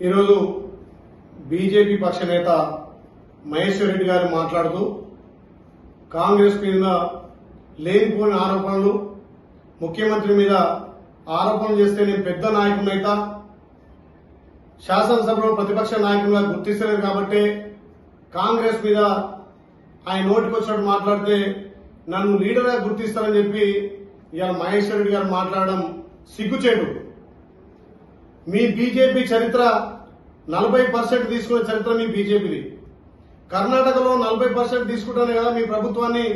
ఈరోజు బీజేపీ పక్ష నేత మహేశ్వర్ రెడ్డి గారు మాట్లాడుతూ కాంగ్రెస్ మీద లేనిపోని ఆరోపణలు ముఖ్యమంత్రి మీద ఆరోపణలు చేస్తే నేను పెద్ద నాయకునైతా శాసనసభలో ప్రతిపక్ష నాయకులుగా గుర్తిస్తలేదు కాబట్టి కాంగ్రెస్ మీద ఆయన నోటికి వచ్చినట్టు మాట్లాడితే నన్ను లీడర్గా గుర్తిస్తారని చెప్పి ఇవాళ మహేశ్వర్ రెడ్డి గారు మాట్లాడడం సిగ్గుచేటు. మీ బీజేపీ చరిత్ర నలభై పర్సెంట్ తీసుకునే చరిత్ర మీ బీజేపీది. కర్ణాటకలో నలభై పర్సెంట్ తీసుకుంటానే కదా మీ ప్రభుత్వాన్ని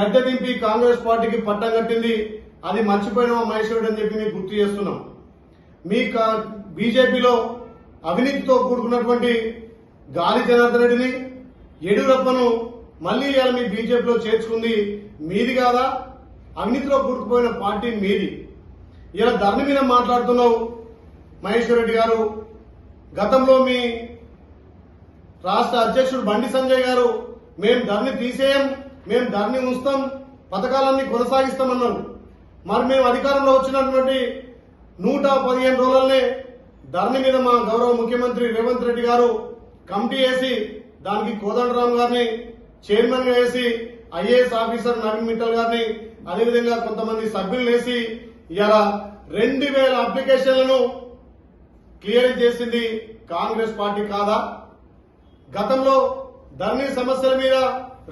గడ్డ దింపి కాంగ్రెస్ పార్టీకి పట్టం కట్టింది. అది మర్చిపోయిన మహేశ్వరుడు అని చెప్పి మీకు గుర్తు చేస్తున్నాం. మీ కా- బీజేపీలో అవినీతితో కూడుకున్నటువంటి గాలి జనార్దన్ రెడ్డిని యడ్యూరప్పను మళ్ళీ ఇవాళ మీ బీజేపీలో చేర్చుకుంది మీది కాదా? అవినీతిలో కూడుకుపోయిన పార్టీ మీది. ఇలా ధరణి మీద మాట్లాడుతున్నావు. మహేశ్వర్ రెడ్డి గారు గతంలో మీ రాష్ట్ర అధ్యక్షుడు బండి సంజయ్ గారు మేము ధరని తీసేయం మేము ధరని ఉంచుతాం పథకాలన్నీ కొనసాగిస్తామన్నారు. మరి మేము అధికారంలో వచ్చినటువంటి నూట పదిహేను రోజులనే ధరని మీద మా గౌరవ ముఖ్యమంత్రి రేవంత్ రెడ్డి గారు కమిటీ వేసి దానికి కోదండరామ్ గారిని చైర్మన్గా వేసి ఐఏఎస్ ఆఫీసర్ నవీన్ మిట్టల్ గారిని అదేవిధంగా కొంతమంది సభ్యులు వేసి ఇలా రెండు వేల అప్లికేషన్లను క్లియర్ చేసింది కాంగ్రెస్ పార్టీ కాదా? గతంలో ధరణి సమస్యల మీద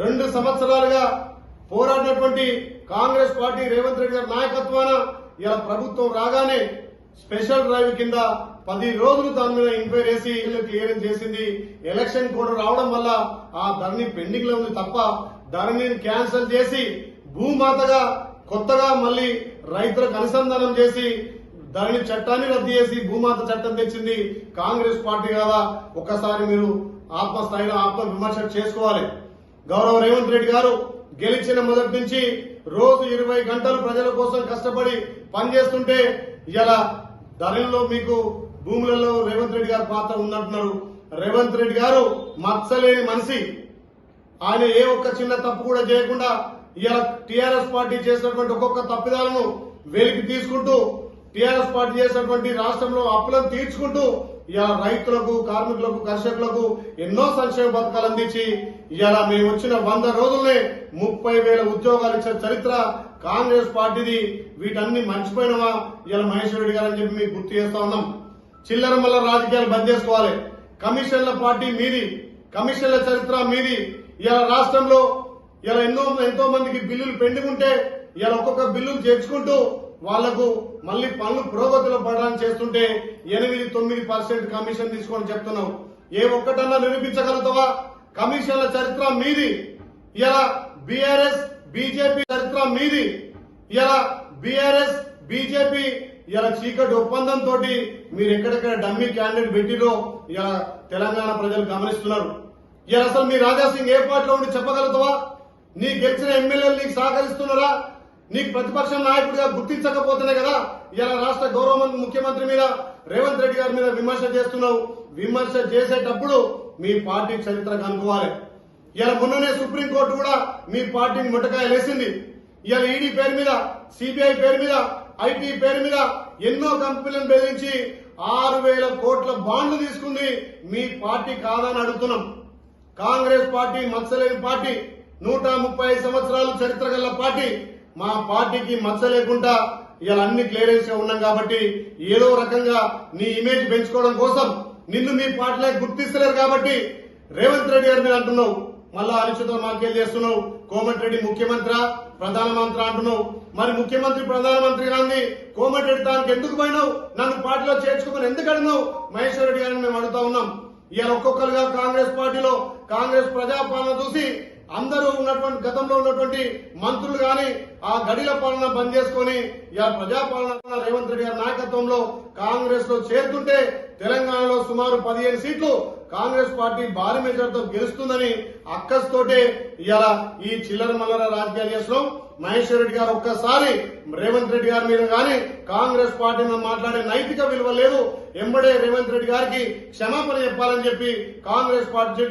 రెండు సంవత్సరాలుగా పోరాడినటువంటి కాంగ్రెస్ పార్టీ రేవంత్ రెడ్డి గారి నాయకత్వాన ఇలా ప్రభుత్వం రాగానే స్పెషల్ డ్రైవ్ కింద పది రోజులు దాని మీద ఎంక్వైరీ చేసి క్లియరెన్స్ చేసింది. ఎలక్షన్ కూడా రావడం వల్ల ఆ ధరణి పెండింగ్లో ఉంది తప్ప ధరణిని క్యాన్సిల్ చేసి భూమాతగా కొత్తగా మళ్ళీ రైతులకు అనుసంధానం చేసి దానిని చట్టాన్ని రద్దు చేసి భూమాత చట్టం తెచ్చింది కాంగ్రెస్ పార్టీ కదా. ఒక్కసారి మీరు ఆత్మస్థాయిలో ఆత్మ విమర్శ చేసుకోవాలి. గౌరవ రేవంత్ రెడ్డి గారు గెలిచిన మొదటి నుంచి రోజు ఇరవై గంటలు ప్రజల కోసం కష్టపడి పనిచేస్తుంటే ఇలా ధరల్లో మీకు భూములలో రేవంత్ రెడ్డి గారి పాత్ర ఉందంటున్నారు రేవంత్ రెడ్డి గారు మచ్చలేని మనిషి. ఆయన ఏ ఒక్క చిన్న తప్పు కూడా చేయకుండా ఇలా టీఆర్ఎస్ పార్టీ చేసినటువంటి ఒక్కొక్క తప్పిదాలను వెలికి తీసుకుంటూ టీఆర్ఎస్ పార్టీ చేసినటువంటి రాష్ట్రంలో అప్పులను తీర్చుకుంటూ ఇలా రైతులకు కార్మికులకు కర్షకులకు ఎన్నో సంక్షేమ పథకాలు అందించి ఇలా మేము వచ్చిన వంద రోజుల్నే ముప్పై వేల ఉద్యోగాలు ఇచ్చిన చరిత్ర కాంగ్రెస్ పార్టీది. వీటన్ని మర్చిపోయినవా? ఇలా మహేశ్వర రెడ్డి గారు అని చెప్పి మీకు గుర్తు చేస్తా ఉన్నాం. చిల్లర మల్ల రాజకీయాలు బంద్ చేసుకోవాలి. కమిషన్ల పార్టీ మీది కమిషన్ల చరిత్ర మీది. ఇలా రాష్ట్రంలో ఇలా ఎన్నో ఎంతో మందికి బిల్లులు పెండింగ్ ఉంటే ఇలా ఒక్కొక్క బిల్లులు చేర్చుకుంటూ వాళ్ళకు మళ్ళీ పనులు పురోగతిలో పడడానికి చేస్తుంటే ఎనిమిది తొమ్మిది పర్సెంట్ కమిషన్ తీసుకొని చెప్తున్నావు ఏ ఒక్కటన్నా నిరూపించగలుగుతావా? కమిషన్ల చరిత్ర మీది. ఇలా బీఆర్ఎస్ బీజేపీ చరిత్ర మీది. ఇలా బీఆర్ఎస్ బీజేపీ ఇలా చీకటి ఒప్పందం తోటి మీరు ఎక్కడెక్కడ డమ్మీ క్యాండిడేట్ పెట్టిరో ఇలా తెలంగాణ ప్రజలు గమనిస్తున్నారు. ఇలా అసలు మీ రాజాసింగ్ ఏ పార్టీలో ఉండి చెప్పగలుగుతావా? నీ గెలిచిన ఎమ్మెల్యేలు నీకు సహకరిస్తున్నారా? నీకు ప్రతిపక్ష నాయకుడిగా గుర్తించకపోతేనే కదా ఇలా రాష్ట్ర గౌరవ ముఖ్యమంత్రి మీద రేవంత్ రెడ్డి గారి మీద విమర్శ చేస్తున్నావు. విమర్శ చేసేటప్పుడు మీ పార్టీ చరిత్ర అనుకోవాలి. ఇలా మొన్ననే సుప్రీంకోర్టు కూడా మీ పార్టీని ముట్టకాయ లేసింది ఇలా ఈడీ పేరు మీద సిబిఐ పేరు మీద ఐటీ పేరు మీద ఎన్నో కంపెనీలను బెదిరించి ఆరు వేల కోట్ల బాండ్లు తీసుకుంది మీ పార్టీ కాదని అడుగుతున్నాం. కాంగ్రెస్ పార్టీ మత్సలేని పార్టీ నూట ముప్పై ఐదు సంవత్సరాలు చరిత్ర గల పార్టీ మా పార్టీకి మచ్చ లేకుండా ఇలా అన్ని క్లియరెన్స్గా ఉన్నాం కాబట్టి ఏదో రకంగా నీ ఇమేజ్ పెంచుకోవడం కోసం నిన్ను మీ పార్టీలో గుర్తిస్తలేరు కాబట్టి రేవంత్ రెడ్డి గారి మీద అంటున్నావు. మళ్ళా అనిశ్చిత మాకేం చేస్తున్నావు? కోమటిరెడ్డి ముఖ్యమంత్రి ప్రధానమంత్రి అంటున్నావు. మరి ముఖ్యమంత్రి ప్రధానమంత్రి గారిని కోమటిరెడ్డి దానికి ఎందుకు పోయినావు? నన్ను పార్టీలో చేర్చుకోమని ఎందుకు అడిగినావు? మహేశ్వర రెడ్డి గారిని మేము అడుగుతా ఉన్నాం. ఇవాళ ఒక్కొక్కరుగా కాంగ్రెస్ పార్టీలో కాంగ్రెస్ ప్రజాపాలన చూసి అందరూ ఉన్నటువంటి గతంలో ఉన్నటువంటి మంత్రులు గాని ఆ గడిల పాలన బంద్ చేసుకొని ఇవాళ ప్రజాపాలన రేవంత్ రెడ్డి గారి నాయకత్వంలో కాంగ్రెస్లో చేరుతుంటే తెలంగాణలో సుమారు పదిహేను సీట్లు కాంగ్రెస్ పార్టీ భారీ మెజార్టీతో గెలుస్తుందని అక్కస్తోటే ఇవాళ ఈ చిల్లర మల్లర రాజకీయాలు చేస్తున్నాం. మహేశ్వర్ రెడ్డి గారు ఒక్కసారి రేవంత్ రెడ్డి గారి మీద గాని కాంగ్రెస్ పార్టీ మీద మాట్లాడే నైతిక విలువ లేదు. ఎంబడే రేవంత్ రెడ్డి గారికి క్షమాపణ చెప్పాలని చెప్పి కాంగ్రెస్ పార్టీ